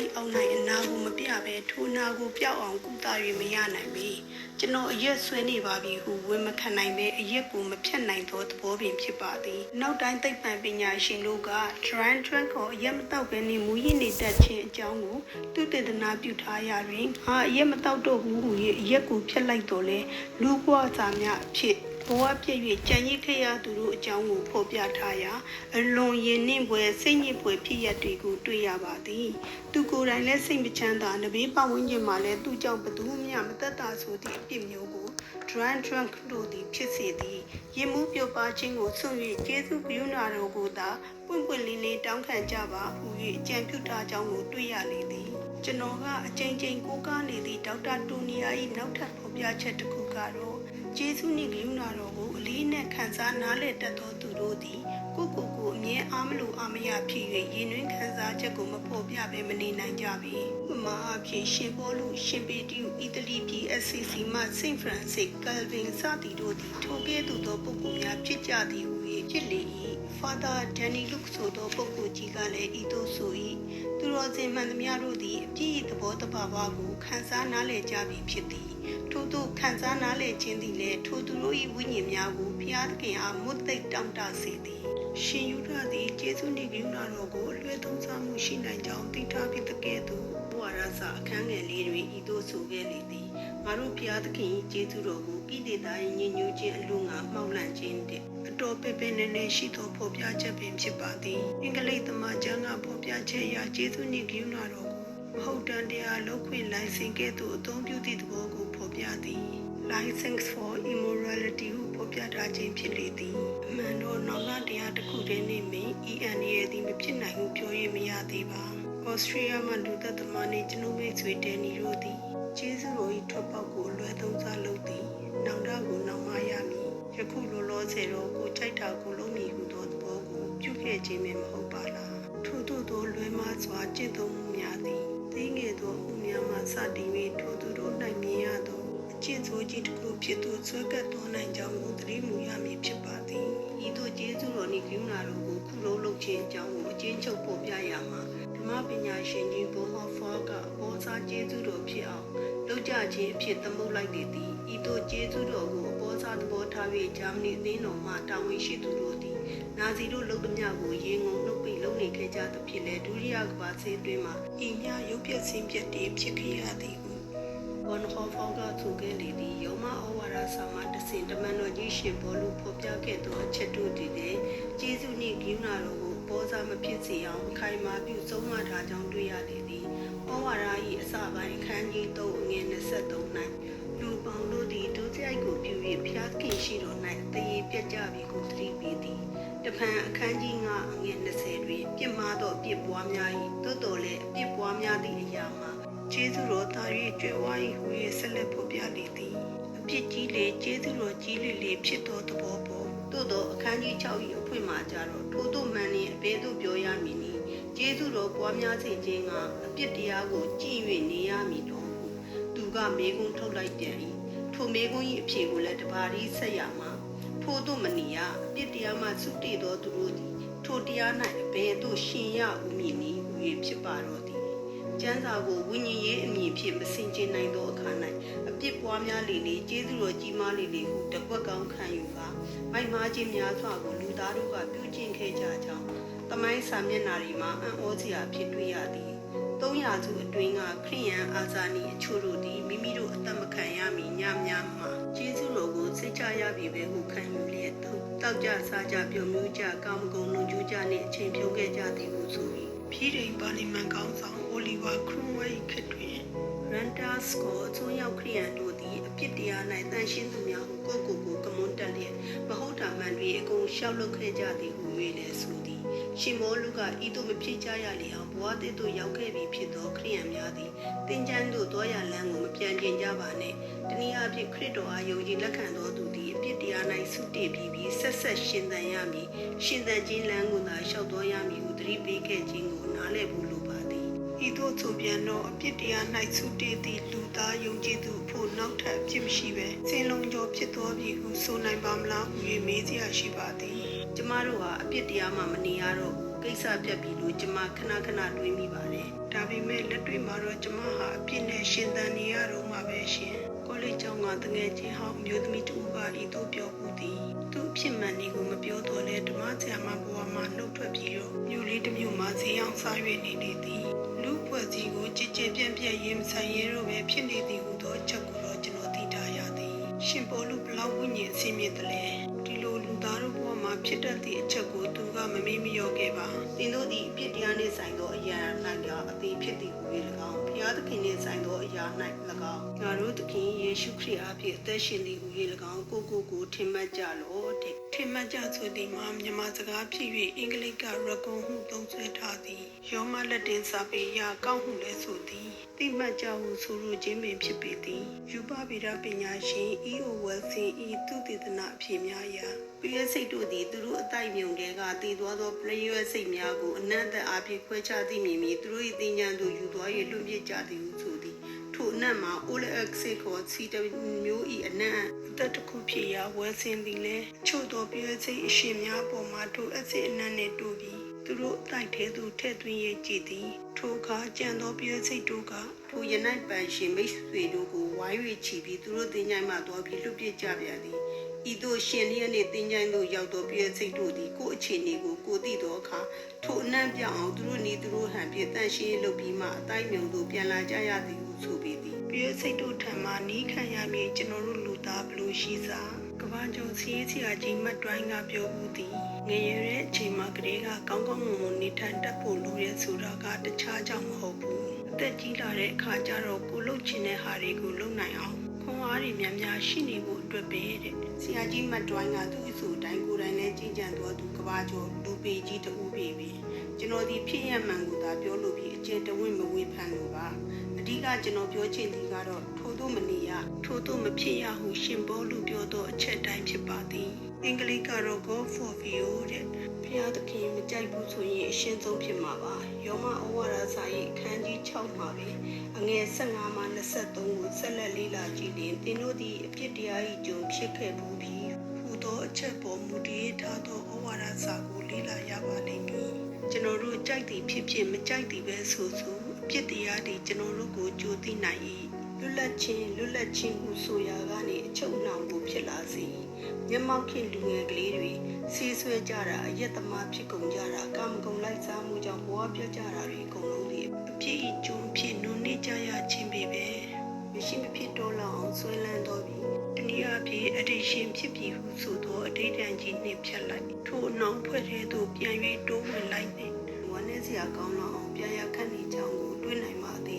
၏အောက်၌အနာကိုမပြဘဲထိုနာကိုပျောက်အောင်ကုသ၍မရနိုင်ပေကျွန်တော်အရက်ဆွဲနေပါပြီဟုဝန်မခံနိုင်ပဲအရက်ကိုမဖြတ်နိုင်သောသဘောပင်ဖြစ်ပါသည်နောက်တိုင်းသိပ္ပံပညာရှင်တို့က Dran Dran ကိုအရက်မတောက်ဘဲနေမူရင်းနေတတ်ခြင်းအကြောင်းကိုသူတေသနာပြုထားရတွင်ဟာအရက်မတောက်တော့ဘူးဟူ၍အရက်ကိုဖြတ်လိုက်တော့လေလူကွာစာများအဖြစ် ဘဝပြည့်၍ကြံရစ်ခဲ့ရသူတို့အကြောင်းကိုဖော်ပြထားရာအလွန်ရင်နှင့်ပွဲစိတ်ညစ်ပွဲဖြစ်ရပ်တွေကိုတွေ့ရပါသည်သူကိုယ်တိုင်လည်းစိတ်မချမ်းသာနဘေးပတ်ဝန်းကျင်မှာလည်းသူ့ကြောင့်ဘသူမှမသက်သာဆိုသည့်အဖြစ်မျိုးကို drunk drunk တို့သည်ဖြစ်စေသည်ရင်မှုပြုတ်ပါခြင်းကိုဆွံ့၍ကျေးဇူးပြုနာတော်ကိုသာပွင့်ပွင့်လင်းလင်းတောင်းခံကြပါဟူ၍အကြံပြုထားကြောင်းကိုတွေ့ရလေသည်ကျွန်တော်ကအချိန်ချင်းကိုးကားနေသည့်ဒေါက်တာတိုနီယာ၏နောက်ထပ်ဖော်ပြချက်တစ်ခုကတော့ ကျေးဇူးနှင့်ဂရုဏာတော်ကိုအလေးနဲ့ခံစားနားလည်တတ်သောသူတို့သည်ကိုယ့်ကိုယ်ကိုအမြဲအားမလို့အားမရဖြစ်၍ရင်တွင်ခံစားချက်ကိုမဖော်ပြဘဲမနေနိုင်ကြပေ။ဥပမာအဖြစ်ရှင်ဘောလူရှင်ပေတီယအီတလီပြည် SCC မှစိန့်ဖရန်စစ်ကယ်ဗင်စသည်တို့သည်ထိုကဲ့သို့သောပုဂ္ဂိုလ်များဖြစ်ကြသည်ဟူ၍ဖြစ်လေ၏။ Father Danny Luke ဆိုသောပုဂ္ဂိုလ်ကြီးကလည်းဤသို့ဆို၏။သူတော်စင်မှန်သမျှတို့သည်အပြည့်၏သဘောတဘာဝကိုခံစားနားလည်ကြပြီဖြစ်သည်။ ထို့သို့ခံစားနားလည်ခြင်းသည်လည်းထိုသူတို့၏ဝိညာဉ်များကိုဖျားသခင်အားမွတ်သိပ်တောင့်တစေသည်ရှင်ယူရသည်ကျေးဇူးနှင့်ဂရုဏာတော်ကိုအလွဲသုံးစားမှုရှိနိုင်ကြောင်းသိထားပြီးတကဲ့သို့ဘဝရစာအခန်းငယ်လေးတွင်ဤသို့ဆိုခဲ့လေသည်ငါတို့ဖျားသခင်၏ကျေးဇူးတော်ကိုဣတိတာ၏ညဉ့်ညူးခြင်းအလို့ငါမှောက်လန့်ခြင်းတဲ့အတော်ပဲ့ပဲ့နေနေရှိသောဖော်ပြချက်ပင်ဖြစ်ပါသည်အင်္ဂလိပ်သမားကျမ်းကဖော်ပြချက်အရကျေးဇူးနှင့်ဂရုဏာတော်ကိုမဟုတ်တန်တရားလောက်ခွင့်လိုင်စင်ကဲ့သို့အသုံးပြုသည့်သဘောကိုဖော်ပြ သည် license for immorality ဟုဖော်ပြထားခြင်းဖြစ်လေသည်အမှန်တော့နောင်ကတရားတစ်ခုတည်းနှင့်မင်း EN ရဲ့သည်မဖြစ်နိုင်ဟုပြော၍မရသေးပါဩစတြေးလျမှလူသက်သမားနှင့်ကျွန်ုပ်မိတ်ဆွေဒန်နီတို့သည်ကျေးဇူးတော်၏ထွက်ပေါက်ကိုအလွယ်သုံးစားလုပ်သည်နောင်တကိုနောင်မရမည်ယခုလောလောဆယ်တော့ကိုကြိုက်တာကိုလုံးမည်ဟုသောသဘောကိုပြုခဲ့ခြင်းမဟုတ်ပါလားထို့သို့သောလွယ်မစွာကျင့်သုံးမှုများသည်သိငယ်သောအမှုများမှစတင်၍ထိုသူတို့၌မြင်ရသောအ ကျင့်ဆိုးကြီးတစ်ခုဖြစ်သို့ဆွဲကပ်သွားနိုင်ကြောင်းကိုသတိမူရမည်ဖြစ်ပါသည်ဤသို့ကျေးဇူးတော်နှင့်ကရုဏာတော်ကိုခုလုံးလုပ်ခြင်းအကြောင်းကိုအကျဉ်းချုပ်ပေါ်ပြရမှာဓမ္မပညာရှင်ကြီးဘုံဟောဖောကဘောစားကျေးဇူးတော်ဖြစ်အောင်လုပ်ကြခြင်းအဖြစ်သမုတ်လိုက်သည်သည်ဤသို့ကျေးဇူးတော်ကိုဘောစားသဘောထား၍ဂျာမနီအသင်းတော်မှတာဝန်ရှိသူတို့သည်နာဇီတို့လုပ်သည်များကိုရေငုံနှုတ်ပိလုပ်နေခဲ့ကြသဖြင့်လည်းဒုတိယကမ္ဘာစစ်တွင်မှာဤများရုပ်ပြဆင်းပြတည်ဖြစ်ခဲ့ရသည် ဟုဝန်ဟောဖောကသူကလေးသည်ယောမဩဝါဒစာမှတဆင်တမန်တော်ကြီးရှင်ဘောလူဖော်ပြခဲ့သောအချက်တို့သည်လည်းကျေးဇူးနှင့်ဂရုဏာတော်ကိုပေါ်စားမဖြစ်စေအောင်ခိုင်မာပြုဆုံးမထားကြောင်းတွေ့ရလေသည်ဩဝါဒ၏အစပိုင်းအခန်းကြီး3အငယ်23၌လူပေါင်းတို့သည်ဒုစရိုက်ကိုပြု၍ဖျားခင်ရှိတော်၌တရေပြတ်ကြပြီဟုသတိပေးသည်တဖန်အခန်းကြီး9အငယ်20တွင်ပြစ်မှားသောအပြစ်ပွားများ၏သို့တော်လည်းအပြစ်ပွားများသည့်အရာမှာ ကျေးဇူးတော်သာ၍ကြွယ်ဝ၏ဟု၍ဆက်လက်ဖော်ပြလေသည်အပြစ်ကြီးလေကျေးဇူးတော်ကြီးလေလေဖြစ်သောသဘောပေါ်သို့သောအခန်းကြီး6၏အဖွင့်မှာကြတော့ထို့သို့မှန်လျင်အဘယ်သို့ပြောရမည်နည်းကျေးဇူးတော်ပွားများစေခြင်းကအပြစ်တရားကိုကြည်၍နေရမည်တော်ဟုသူကမေကုန်းထုတ်လိုက်ပြန်၏ထိုမေကုန်း၏အဖြေကိုလည်းတပါးရီဆက်ရမှာထို့သို့မနေရအပြစ်တရားမှသုတေသောသူတို့သည်ထိုတရား၌အဘယ်သို့ရှင်ရဦးမည်နည်းဟူ၍ဖြစ်ပါတော့သည် ကျမ်းစာကိုဝိညာဉ်ရေးအမည်ဖြင့်မစင်ကြင်နိုင်သောအခါ၌အပြစ်ပွားများလေလေကျေးဇူးတော်ကြီးမားလေလေဟုတကွက်ကောင်းခံယူကာမိုက်မားခြင်းများစွာကိုလူသားတို့ကပြုကျင့်ခဲ့ကြကြောင်းတမိုင်းစာမျက်နှာတွေမှာအံ့ဩစရာဖြစ်တွေ့ရသည်300စုအတွင်းကခရိယန်အာဇာနည်အချို့တို့သည်မိမိတို့အသက်မခံရမီညများမှာကျေးဇူးတော်ကိုစိတ်ချရပြီပဲဟုခံယူလျက်သူတောက်ကြစားကြပြုံမျိုးကြကောင်းမကုံလုံကျူးကြနှင့်အချိန်ဖြုံးခဲ့ကြသည်ဟုဆို၏ ပြည်ထိန်ပါလီမန်ကောင်းဆောင်အိုလီဗာခရွန်ဝဲခက်တွင်ရန်တာစကိုအချို့ရောက်ခရိယန်တို့သည်အပြစ်တရား၌တန်ရှင်းသူများဟုကိုယ့်ကိုယ်ကိုကမွန်းတက်လျက်မဟုတ်တာမှန်တွေအကုန်ရှောက်လုပ်ခဲ့ကြသည်ဟု၍လည်းဆိုသည်ရှင်မောလူကဤသို့မဖြစ်ကြရလေအောင်ဘဝတည်သို့ရောက်ခဲ့ပြီဖြစ်သောခရိယန်များသည်တင်ချမ်းသို့တောရလန်းကိုမပြန်ကျင်ကြပါနဲ့တနည်းအားဖြင့်ခရစ်တော်အားယုံကြည်လက်ခံသောသူ သည်အပြစ်တရား၌ဆုတည်ပြီးပြီးဆက်ဆက်ရှင်သန်ရမည်ရှင်သန်ခြင်းလမ်းကိုသာလျှောက်တော်ရမည်ဟုသတိပေးခဲ့ခြင်းကိုနားလည်ဖို့လိုပါသည်ဤသို့ဆိုပြန်တော့အပြစ်တရား၌ဆုတည်သည့်လူသားယုံကြည်သူဖို့နောက်ထပ်အပြစ်မရှိပဲစင်လုံးကျော်ဖြစ်တော်ပြီဟုဆိုနိုင်ပါမလားဟုမေးစရာရှိပါသည်ကျမတို့ဟာအပြစ်တရားမှမနေရတော့ဘူးကိစ္စပြတ်ပြီလို့ကျမခဏခဏတွေးမိပါတယ်ဒါပေမဲ့လက်တွေ့မှာတော့ကျမဟာအပြစ်နဲ့ရှင်သန်နေရတော့မှာပဲရှင် ကောလိပ်ကျောင်းကတငယ်ချင်းဟောင်းအမျိုးသမီးတူကဤသို့ပြောဘူးသည်သူ့အဖြစ်မှန်တွေကိုမပြောတော့လဲဓမ္မဆရာမဘဝမှာနှုတ်ထွက်ပြီးတော့မြို့လေးတစ်မြို့မှာဈေးအောင်စားရွေနေနေသည်လူဖွဲ့စည်းကိုကြည်ကြည်ပြန့်ပြန့်ရင်မဆိုင်ရဲတော့ပဲဖြစ်နေသည်ဟူသောအချက်ကိုတော့ကျွန်တော်သိထားရသည်ရှင်ပေါ်လူဘလောက်ဝိညာဉ်အစင်းမြင့်တယ်လဲဒီလိုလူသားတို့ဘဝမှာဖြစ်တတ်သည့်အချက်ကိုသူကမမေ့မလျော့ခဲ့ပါသင်တို့သည်အပြစ်တရားနှင့်ဆိုင်သောအရာ၌ကအသေးဖြစ်သည်ဟူ၍၎င်း ဖျားသခင်နှင့်ဆိုင်သောအရာ၌၎င်းငါတို့သခင်ယေရှုခရစ်အားဖြင့်အသက်ရှင်သည်ဟူ၍၎င်းကိုကိုကိုထင်မှတ်ကြလော့တဲ့ထင်မှတ်ကြဆိုသည်မှာမြန်မာစကားဖြစ်၍အင်္ဂလိပ်ကရကွန်ဟုသုံးဆွဲထားသည်ယောမလက်တင်စာပေရာကောက်ဟုလည်းဆိုသည်တိမှတ်ကြဟုဆိုလိုခြင်းပင်ဖြစ်ပေသည်ယူပဗေဒပညာရှင် E.O. Wilson ၏သူတေသနာအဖြစ်များရာပရိယစိတ်တို့သည်သူတို့အတိုက်မြုံတဲကတည်သွားသောပရိယစိတ်များကိုအနန္တအားဖြင့်ခွဲခြားသိမြင်ပြီးသူတို့၏တင်ညာသို့ယူသွား၍လွတ်ပြစ်ကြသည်ဟုဆိုသည်ထို အနက်မှာ OLX ခေါ်စီတမျိုးဤအနက်အသက်တစ်ခုဖြစ်ရာဝယ်စင်သည်လဲချို့သောပြည့်စိတ်အရှင်များပေါ်မှာထိုအစစ်အနက်နှင့်တို့ပြီးသူတို့အတိုက်ထဲသို့ထည့်သွင်းရကြည်သည်ထိုအခါကြံသောပြည့်စိတ်တို့ကထိုရနိုင်ပန်ရှင်မိတ်ဆွေတို့ကိုဝိုင်း၍ချီပြီးသူတို့တင်ញိုင်းမှသွားပြီးလွတ်ပြစ်ကြပြန်သည်ဤသို့ရှင်လျက်နှင့်တင်ញိုင်းသို့ရောက်သောပြည့်စိတ်တို့သည်ကိုယ့်အခြေအနေကိုကိုသိသောအခါထိုအနံ့ပြောင်းအောင်သူတို့နေသူတို့ဟန်ဖြင့်တန်ရှင်းလုပ်ပြီးမှအတိုင်းမြုံသို့ပြန်လာကြရသည်ဟုဆိုပေသည် ပြည့်စိတ်တို့ထံမှနီးခံရမည်ကျွန်တော်တို့လူသားဘလို့ရှိစားကဘာကျော်စီးစီယာကြီးမတ်တိုင်းကပြောဘူးသည်ငရေတဲ့အချိန်မှာကလေးကကောင်းကောင်းမွန်မွန်နေထိုင်တတ်ဖို့လိုရဲဆိုတာကတခြားကြောင့်မဟုတ်ဘူးအသက်ကြီးလာတဲ့အခါကျတော့ကိုလှုပ်ချင်တဲ့ဟာတွေကိုလုပ်နိုင်အောင်ခွန်အားတွေများများရှိနေဖို့အတွက်ပဲတဲ့ဆရာကြီးမတ်တိုင်းကသူ့အဆိုအတိုင်းကိုယ်တိုင်လည်းကြင်ကြံတော်သူကဘာကျော်လူပေကြီးတူပေပြီကျွန်တော်ဒီဖြစ်ရမှန်ကိုသာပြောလို့ပြီးအကျဉ်းတဝင့်မဝေဖန်လို့ပါအ ဓိကကျွန်တော်ပြောချင်သည်ကတော့ထို့သို့မနေရထို့သို့မဖြစ်ရဟုရှင်ဘောလူပြောသောအချက်တိုင်းဖြစ်ပါသည်အင်္ဂလိပ်ကတော့ go for view တဲ့ဖျားသခင်မကြိုက်ဘူးဆိုရင်အရှင်းဆုံးဖြစ်မှာပါယောမဩဝါဒစာရဲ့အခန်းကြီး6မှာပဲအငယ်15မှ23ကိုဆက်လက်လေ့လာကြည့်ရင်သင်တို့သည်အပြစ်တရား၏ကြုံဖြစ်ခဲ့ဘူးပြီးဟူသောအချက်ပေါ်မူတည်ထားသောဩဝါဒစာကိုလေ့လာရပါလိမ့်မည်ကျွန်တော်တို့ကြိုက်သည်ဖြစ်ဖြစ်မကြိုက်သည်ပဲဆိုဆို အပြစ်တရားတွေကျွန်တော်တို့ကိုကြိုသိနိုင်၏လွတ်လပ်ခြင်းလွတ်လပ်ခြင်းဟုဆိုရာကနေအချုပ်နှောင်ကိုဖြစ်လာစေမျက်မှောက်ခင်လူငယ်ကလေးတွေဆေးဆွဲကြတာအယက်သမားဖြစ်ကုန်ကြတာကာမဂုဏ်လိုက်စားမှုကြောင့်ဘဝပြတ်ကြတာတွေအကုန်လုံးဒီအပြစ်အကျုံးဖြစ်နုနေကြရခြင်းပဲပဲမရှိမဖြစ်တော့လောက်အောင်ဆွဲလန်းတော်ပြီးတနည်းအားဖြင့်အဒိရှင်ဖြစ်ပြီးဟုဆိုသောအဋိဌံကြီးနှင့်ဖြတ်လိုက်ထိုအနှောင်ဖွဲ့တဲ့သို့ပြန်၍တိုးဝင်လိုက်နေဝမ်းနည်းစရာကောင်းလောက်အောင်ပြန်ရခတ်နေကြောင်းကိုတွေး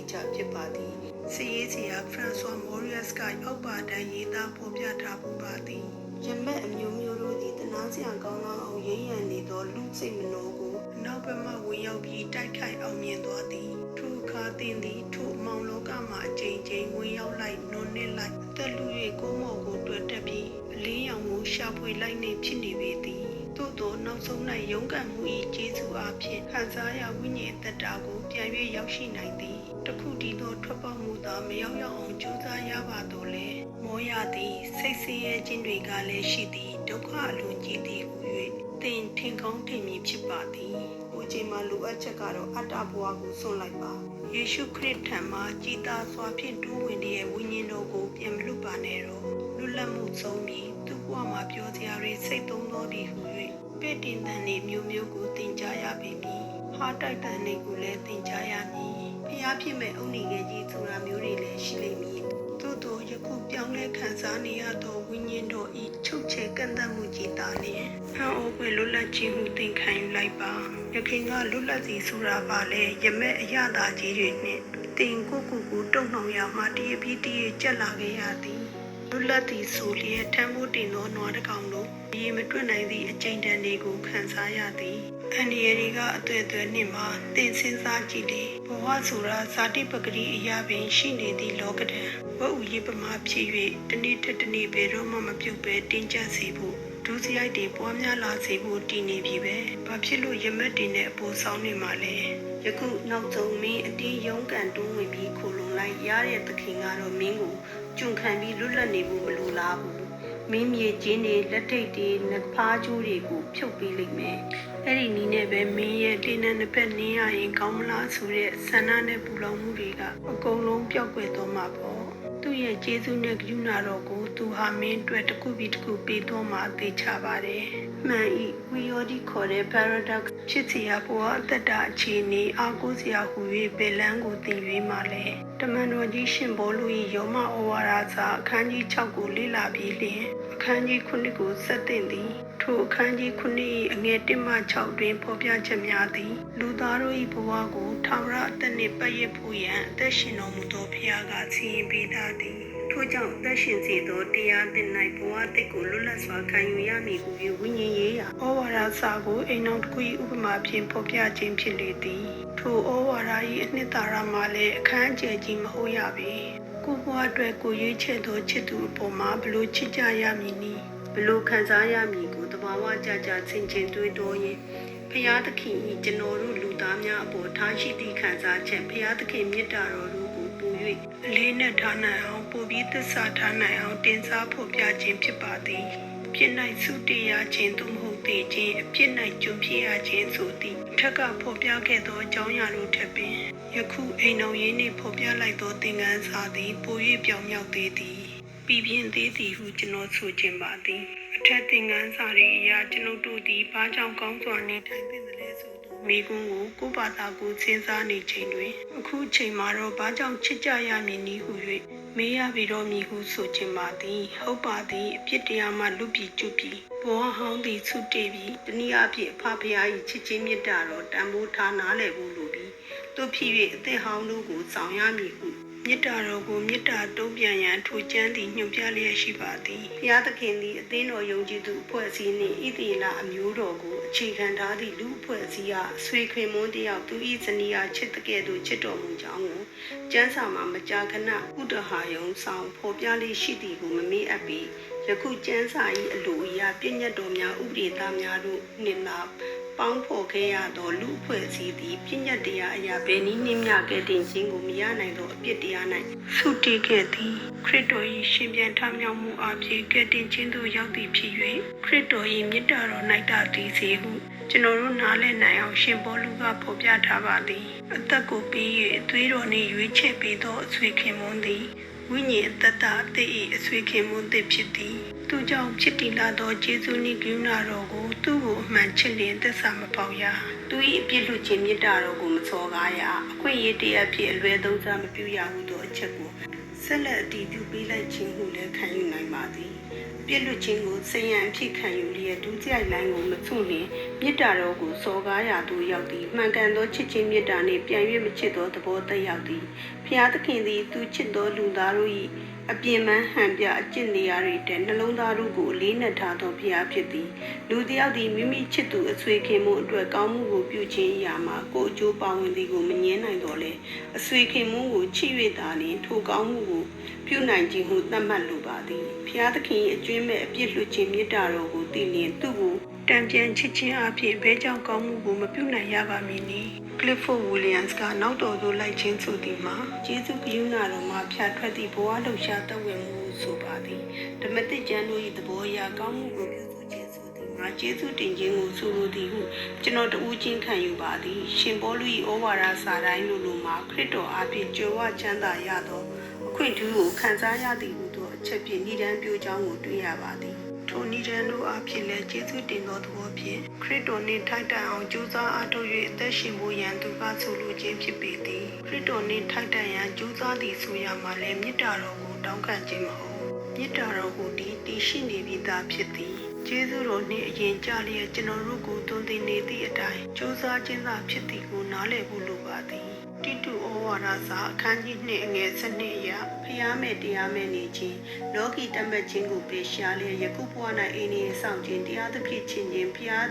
နိုင်မှအသေးချဖြစ်ပါသည်စီရေးစရာဖရန်ဆွာမော်ရီယပ်ကအောက်ပါတန်းရေးသားဖော်ပြထားပူပါသည်ရမက်အမျိုးမျိုးတို့သည်တနာစရာကောင်းလောက်အောင်ရင်းရံနေသောလူစိတ်မနှောကိုနောက်ဘက်မှဝင်ရောက်ပြီးတိုက်ခိုက်အောင်မြင်သွားသည်ထိုအခါတင်သည်ထိုအမောင်လောကမှာအချိန်ချင်းဝင်ရောက်လိုက်နွန်နစ်လိုက်အသက်လူ၍ကိုယ်မော်ကိုတွေ့တက်ပြီးအလင်းရောင်ကိုရှာဖွေလိုက်နေဖြစ်နေပေသည်သို့သောနောက်ဆုံး၌ရုန်းကန်မှု၏ကျေးဇူးအားဖြင့်ခံစားရဝိညာဉ်သက်တာကိုပြန်၍ရောက်ရှိနိုင်သည် တခုတည်းသောထွက်ပေါက်မှုသာမရောက်ရောက်အောင်ကြိုးစားရပါတော့လေမောရသည်စိတ်ဆင်းရဲခြင်းတွေကလည်းရှိသည်ဒုက္ခအလွန်ကြီးသည်ဟု၍သင်ထင်ကောင်းထင်မြင်ဖြစ်ပါသည်ကိုယ်ချိန်မှာလိုအပ်ချက်ကတော့အတ္တဘဝကိုစွန့်လိုက်ပါယေရှုခရစ်ထံမှာကြည်သာစွာဖြင့်တိုးဝင်တဲ့ဝိညာဉ်တော်ကိုပြန်မလွတ်ပါနဲ့တော့လွတ်လပ်မှုဆုံးပြီးသူ့ဘဝမှာပြောစရာတွေစိတ်သုံးသောသည်ဟု၍ပဲ့တင်တန်နေမျိုးမျိုးကိုသင်ကြားရပေမည်ဟာတိုက်တန်နေကိုလည်းသင်ကြားရမည် ဖျားဖြစ်မဲ့အုန်နေငယ်ကြီးဆိုတာမျိုးတွေလည်းရှိလိမ့်မည်သို့သောယခုပြောင်းလဲခံစားနေရသောဝိညာဉ်တော်ဤချုပ်ချယ်ကန့်သတ်မှုကြီးတာလျင်ဟန်အိုပွေလွတ်လပ်ခြင်းဟုသင်ခံယူလိုက်ပါယခင်ကလွတ်လပ်စီဆိုတာပါလေရမက်အရသာကြီးတွေနှင့်တင်ကိုကိုကိုတုံနှောင်ရမှတရပြီးတရကြက်လာခဲ့ရသည်လွတ်လပ်သည်ဆိုလျက်ထမ်းဖို့တင်သောနွားတစ်ကောင်လို ရေမတွက်နိုင်သည့်အကျဉ်းတန်တွေကိုခံစားရသည်အန်ဒီယရီကအသွဲ့သွဲနှင့်မှတင်စင်းစားကြည့်လေဘဝဆိုတာဇာတိပဂတိအရာပင်ရှိနေသည့်လောကဒံဝတ်ဥရေးပမာဖြစ်၍တနေ့တစ်တနေ့ဘယ်တော့မှမပြုတ်ပဲတင်းကျပ်စေဖို့ဒုစရိုက်တွေပွားများလာစေဖို့တည်နေပြီပဲဘာဖြစ်လို့ရမက်တွေနဲ့အပေါ်ဆောင်နေမှာလဲယခုနောက်ဆုံးမင်းအတင်းရုန်းကန်တွန်းဝင်ပြီးခိုလုံလိုက်ရတဲ့သခင်ကတော့မင်းကိုကျွန်ခံပြီးလွတ်လပ်နေဖို့မလိုလားဘူး မင်းမြေကျင်းတွေလက်ထိတ်တွေနှဖားကျိုးတွေကိုဖြုတ်ပေးလိုက်မယ်အဲ့ဒီနီးနဲ့ပဲမင်းရဲ့တင်းနဲ့နှစ်ဖက်နင်းရရင်ကောင်းမလားဆိုတဲ့ဆန္ဒနဲ့ပူလောင်မှုတွေကအကုန်လုံးပျောက်ကွယ်သွားမှာပေါ့သူ့ရဲ့ကျေးဇူးနဲ့ကရုဏာတော်ကိုသူဟာမင်းအတွက်တစ်ခုပြီးတစ်ခုပေးသွားမှာသိချပါတယ် မှန်ဤဝီယောဒီခေါ်တဲ့ paradox ဖြစ်စီရဘဝအတ္တတအခြေအနေအာကိုးစရာဟူ၍ပေလန်းကိုသိ၍မှလဲတမန်တော်ကြီးရှင်ဘောလူ၏ယောမဩဝါဒစာအခန်းကြီး6ကိုလေ့လာပြီးလျှင်အခန်းကြီး9ကိုဆက်တင်သည်ထိုအခန်းကြီး9၏အငယ်1မှ6တွင်ဖော်ပြချက်များသည်လူသားတို့၏ဘဝကိုထာဝရအသက်နှင့်ပတ်ရစ်ဖို့ရန်အသက်ရှင်တော်မူသောဖျားကစီရင်ပေးသားသည် ထို့ကြောင့်အသက်ရှင်စေသောတရားသင်၌ဘဝတစ်ကိုလွတ်လပ်စွာခံယူရမည်ဟု၍ဝိညာဉ်ရေးရာဩဝါဒစာကိုအိမ်တော်တစ်ခု၏ဥပမာဖြင့်ဖော်ပြခြင်းဖြစ်လေသည်ထိုဩဝါဒ၏အနှစ်သာရမှာလည်းအခန်းအကျယ်ကြီးမဟုတ်ရပေကိုယ်ဘဝအတွက်ကိုရွေးချယ်သောချစ်သူအပေါ်မှာဘလို့ချစ်ကြရမည်နည်းဘလို့ခံစားရမည်ကိုတဘာဝကြကြဆင်ခြင်တွေးတောရင်ဖျားသခင်၏ကျွန်တော်တို့လူသားများအပေါ်ထားရှိသည့်ခံစားချက်ဖျားသခင်မေတ္တာတော်တို့ကိုပူ၍အ လေးနဲ့ထားနိုင်အောင်ပိုပြီးသစ္စာထားနိုင်အောင်တင်စားဖို့ပြခြင်းဖြစ်ပါသည်ပြစ်၌စုတည်ရခြင်းသို့မဟုတ်သေးခြင်းအပြစ်၌ကျွဖြစ်ရခြင်းဆိုသည်အထက်ကဖော်ပြခဲ့သောအကြောင်းအရာတို့ထက်ပင်ယခုအိမ်တော်ရင်းနှင့်ဖော်ပြလိုက်သောသင်ခန်းစာသည်ပို၍ပြောင်မြောက်သေးသည်ပြည်ပြင်းသေးသည်ဟုကျွန်တော်ဆိုခြင်းပါသည်အထက်သင်ခန်းစာတွေအရကျွန်ုပ်တို့သည်ဘာကြောင့်ကောင်းစွာနေထိုင်သင့်တယ်လဲဆိုသော မိကွန်းကိုကိုယ့်ဘာသာကိုစဉ်းစားနေချိန်တွင်အခုချိန်မှာတော့ဘာကြောင့်ချစ်ကြရမည်နည်းဟု၍မေးရပြီတော့မည်ဟုဆိုခြင်းပါသည်ဟုတ်ပါသည်အပြစ်တရားမှလွတ်ပြီးကျွပြီးဘဝဟောင်းသည်ဆုတည်ပြီးတနည်းအားဖြင့်အဖဖရာ၏ချစ်ချင်းမေတ္တာတော်တန်ဖိုးထားနားလည်ဖို့လိုပြီးတို့ဖြစ်၍အသက်ဟောင်းတို့ကိုဆောင်ရမည်ဟု မေတ္တာတော်ကိုမေတ္တာတုံးပြန်ရန်ထိုကျမ်းသည်ညွှန်ပြလျက်ရှိပါသည်ဘုရားသခင်သည်အသင်းတော်ယုံကြည်သူအဖွဲ့အစည်းနှင့်ဣသေလအမျိုးတော်ကိုအခြေခံထားသည့်လူအဖွဲ့အစည်းအားဆွေခွေမွန်းတယောက်သူ၏ဇနီးအားချစ်တဲ့ကဲ့သို့ချစ်တော်မူကြောင်းကိုကျမ်းစာမှာမကြာခဏဥဒဟာယုံဆောင်ဖော်ပြလေးရှိသည်ကိုမမေ့အပ်ပြီးယခုကျမ်းစာ၏အလိုအရာပြည့်ညတ်တော်များဥပဒေသားများတို့နှင့်သာ ပေါင်းဖော်ခဲ့ရသောလူအဖွဲ့အစည်းသည်ပြည့်ညတ်တရားအရာဘယ်နည်းနှင့်မျှကဲ့တင်ခြင်းကိုမရနိုင်သောအပြစ်တရား၌ဆုတည်ခဲ့သည်ခရစ်တော်၏ရှင်ပြန်ထမြောက်မှုအဖြစ်ကဲ့တင်ခြင်းသို့ရောက်သည်ဖြစ်၍ခရစ်တော်၏မြတ်တာတော်၌တာတည်စေဟုကျွန်တော်တို့နားလည်နိုင်အောင်ရှင်ဘောလူကဖော်ပြထားပါသည်အသက်ကိုပေး၍အသွေးတော်နှင့်ရွေးချယ်ပေးသောအဆွေခင်မွန်းသည် ဝိညာဉ်အသက်တာအသေး၏အဆွေခင်မွန်းသည်ဖြစ်သည်သူကြောင့်ဖြစ်တည်လာသောကျေးဇူးနှင့်ကရုဏာတော်ကိုသူ့ကိုအမှန်ချစ်လျင်သစ္စာမပေါက်ရသူ၏အပြစ်လူချင်းမေတ္တာတော်ကိုမစော်ကားရအခွင့်အရေးတရားဖြင့်အလွယ်သုံးစားမပြုရဟုသောအချက်ကိုဆက်လက်အတည်ပြုပေးလိုက်ခြင်းဟုလည်းခံယူနိုင်ပါသည် ပြစ်လွတ်ခြင်းကိုစရန်အဖြစ်ခံယူလျက်ဒုစရိုက်လိုင်းကိုမစွန့်လျင်မေတ္တာတော်ကိုစော်ကားရာသို့ရောက်သည်မှန်ကန်သောချစ်ခြင်းမေတ္တာနှင့်ပြန်၍မချစ်သောသဘောသက်ရောက်သည်ဖျားသခင်သည်သူချစ်သောလူသားတို့၏ အပြင်းမဟန်ပြအကျင့်နေရာတွေတည်းနှလုံးသားတို့ကိုအလေးနက်ထားသောဖျားဖြစ်သည်လူတစ်ယောက်သည်မိမိချစ်သူအဆွေခင်မှုအတွက်ကောင်းမှုကိုပြုခြင်းအရာမှာကိုယ်အကျိုးပါဝင်သည်ကိုမငြင်းနိုင်တော့လေအဆွေခင်မှုကိုချစ်၍သာလျှင်ထိုကောင်းမှုကိုပြုနိုင်ခြင်းဟုသတ်မှတ်လိုပါသည်ဖျားသခင်၏အကျွင်းမဲ့အပြစ်လွတ်ခြင်းမေတ္တာတော်ကိုသိလျင်သူ့ကိုတံပြန်ချစ်ခြင်းအပြင်ဘဲကြောင့်ကောင်းမှုကိုမပြုနိုင်ရပါမည်နီ ကလစ်ဖို့ဝီလျံစ်ကနောက်တော်သို့လိုက်ခြင်းဆိုသည်မှာဂျေဇုကရုဏာတော်မှာဖြတ်ထွက်သည့်ဘဝလှုပ်ရှားသက်ဝင်မှုကိုဆိုပါသည်ဓမ္မတိကျမ်းတို့၏သဘောအရကောင်းမှုကိုပြုစုခြင်းဆိုသည်မှာဂျေဇုတင်ခြင်းကိုဆိုလိုသည်ဟုကျွန်တော်တဦးချင်းခံယူပါသည်ရှင်ဘောလူ၏ဩဝါဒစာတိုင်းလိုလိုမှာခရစ်တော်အားဖြင့်ကြွယ်ဝချမ်းသာရသောအခွင့်အထူးကိုခံစားရသည်ဟုသောအချက်ဖြင့်ဤတန်းပြောကြောင်းကိုတွေ့ရပါသည် ထိုနိဒန်တို့အဖြစ်လဲကျေးဇူးတင်သောသဘောဖြင့်ခရစ်တော်နှင့်ထိုက်တန်အောင်ကြိုးစားအားထုတ်၍အသက်ရှင်ဖို့ရန်သူကဆိုလိုခြင်းဖြစ်ပေသည်ခရစ်တော်နှင့်ထိုက်တန်ရန်ကြိုးစားသည်ဆိုရမှာလဲမေတ္တာတော်ကိုတောင်းခံခြင်းမဟုတ်မေတ္တာတော်ကိုတည်တည်ရှိနေပြီးသားဖြစ်သည် ကျေးဇူးတော်နှင့်အရင်ကြလျက်ကျွန်တော်တို့ကိုသွန်သင်နေသည့်အတိုင်းကြိုးစားခြင်းသာဖြစ်သည်ကိုနားလည်ဖို့လိုပါသည်တိတုဩဝါဒစာအခန်းကြီး2အငယ်7အရာဖျားမဲ့တရားမဲ့နေခြင်းလောကီတတ်မှတ်ခြင်းကိုပေရှားလျက်ယခုဘဝ၌အိနေဆောင်ခြင်းတရားသဖြင့်ခြင်းခြင်းဖျား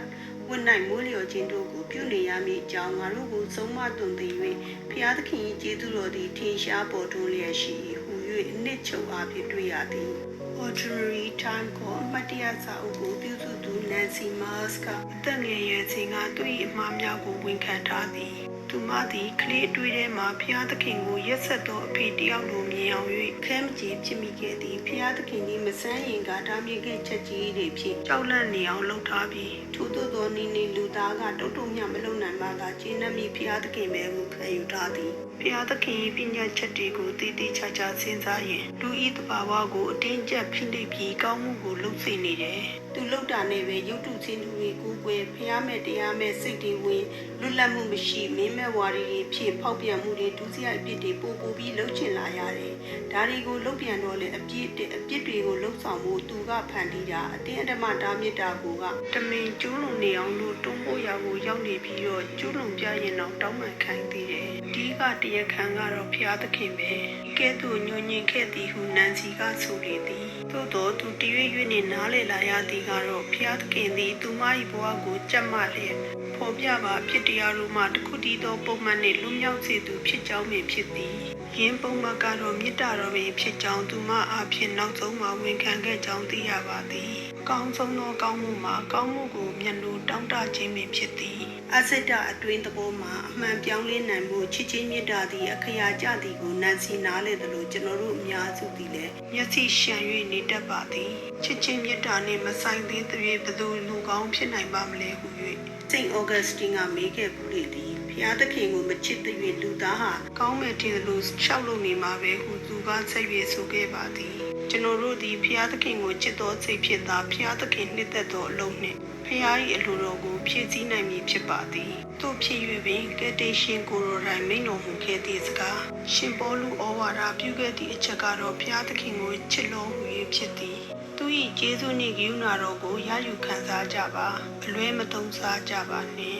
ဝတ်၌မိုးလျော်ခြင်းတို့ကိုပြုနေရမည်အကြောင်းငါတို့ကိုဆုံးမသွန်သင်၍ဖျားသခင်၏ကျေးဇူးတော်သည်ထင်ရှားပေါ်ထွန်းလျက်ရှိ၏ဟူ၍အနှစ်ချုပ်အားဖြင့်တွေ့ရသည် ordinary time ကိုအမတ်တရစာအုပ်ကိုပြုစုသူ Nancy Mars ကအသက်ငယ်ရွယ်စဉ်ကသူ့၏အမှားများကိုဝန်ခံထားသည် သူမသည်ကလေးအတွေ့ထဲမှဖျားသခင်ကိုရက်ဆက်သောအဖေတယောက်လိုမြင်အောင်၍ခဲမကြီးဖြစ်မိခဲ့သည်ဖျားသခင်သည်မဆန်းရင်ကဒါမြေခဲ့ချက်ကြီးတွေဖြင့်ကြောက်လန့်နေအောင်လှုပ်ထားပြီးထို့သို့သောနီနီလူသားကတုတ်တုံမြမလုံနိုင်မှသာကျင်းနှမိဖျားသခင်ပဲဟုခံယူထားသည်ဖျားသခင်၏ပညာချက်တွေကိုတည်တည်ချာချာစဉ်းစားရင်လူဤတဘာဝကိုအတင်းကျပ်ဖိနှိပ်ပြီးကောင်းမှုကိုလုပ်စေနေတယ်သူလှုပ်တာနဲ့ပဲရုပ်တုချင်းသူတွေကိုယ်ွယ်ဖျားမဲ့တရားမဲ့စိတ်တွေဝင်လွတ်လပ်မှုမရှိမင်းမဲ့ဝါရီတွေဖြစ်ဖောက်ပြန်မှုတွေဒုစရိုက်အပြစ်တွေပို့ပို့ပြီးလှုပ်ချင်လာရတယ်ဒါတွေကိုလှုပ်ပြန်တော့လေအပြစ်တွေအပြစ်တွေကိုလှုပ်ဆောင်မှုသူကဖန်တီးတာအတင်းအဓမ္မတားမြစ်တာကိုကတမင်ကျူးလွန်နေအောင်လို့တွန်းပို့ရကိုရောက်နေပြီးတော့ကျူးလွန်ပြရင်တော့တောင်းပန်ခိုင်းသေးတယ်ဒီကတရားခံကတော့ဖျားသခင်ပဲကဲ့သို့ညွန်ညင်ခဲ့သည်ဟုနန်စီကဆိုလေသည် သို့တော့သူတရွေ့ရွေ့နေနားလေလာရသည်ကတော့ဖျားသခင်သည်သူမ၏ဘဝကိုကြက်မှလျက်ဖော်ပြပါဖြစ်တရားတို့မှတစ်ခုတည်းသောပုံမှန်နှင့်လွမြောက်စေသူဖြစ်ကြောင်းပင်ဖြစ်သည်ယင်းပုံမှန်ကတော့မေတ္တာတော်ပင်ဖြစ်ကြောင်းသူမအားဖြင့်နောက်ဆုံးမှာဝန်ခံခဲ့ကြောင်းသိရပါသည်အကောင်းဆုံးသောကောင်းမှုမှာကောင်းမှုကို မျက်နှာတောင်းတခြင်းပင်ဖြစ်သည်အစိတ္တအတွင်းသဘောမှာအမှန်ပြောင်းလဲနိုင်မှုချစ်ချင်းမေတ္တာသည်အခရာကြသည်ကိုနန်စီနားလေသလိုကျွန်တော်တို့အများစုသည်လည်းမျက်စိရှံ၍နေတတ်ပါသည်ချစ်ချင်းမေတ္တာနှင့်မဆိုင်သေးသဖြင့်ဘယ်သူလူကောင်းဖြစ်နိုင်ပါမလဲဟု၍စိန့်ဩဂတ်စတင်ကမေးခဲ့ဘူးလေသည်ဖျားသခင်ကိုမချစ်သ၍လူသားဟာကောင်းမဲ့ထင်သလိုရှောက်လို့နေမှာပဲဟုသူကဆက်၍ဆိုခဲ့ပါသည်ကျွန်တော်တို့သည်ဖျားသခင်ကိုချစ်တော်စိတ်ဖြစ်သာဖျားသခင်နှစ်သက်သောအလုံးနှင့် ဖျား၏အလိုတော်ကိုဖြည့်ဆည်းနိုင်မည်ဖြစ်ပါသည်တို့ဖြစ်၍ပင်ကယ်တင်ရှင်ကိုရိုတိုင်းမိန်တော်မူခဲ့သည့်စကားရှင်ပေါလုဩဝါဒပြုခဲ့သည့်အချက်ကတော့ဖျားသခင်ကိုချစ်တော်မူ၍ဖြစ်သည်သူ၏ကျေးဇူးနှင့်ဂရုဏာတော်ကိုရယူခံစားကြပါအလွဲမသုံးစားကြပါနှင့်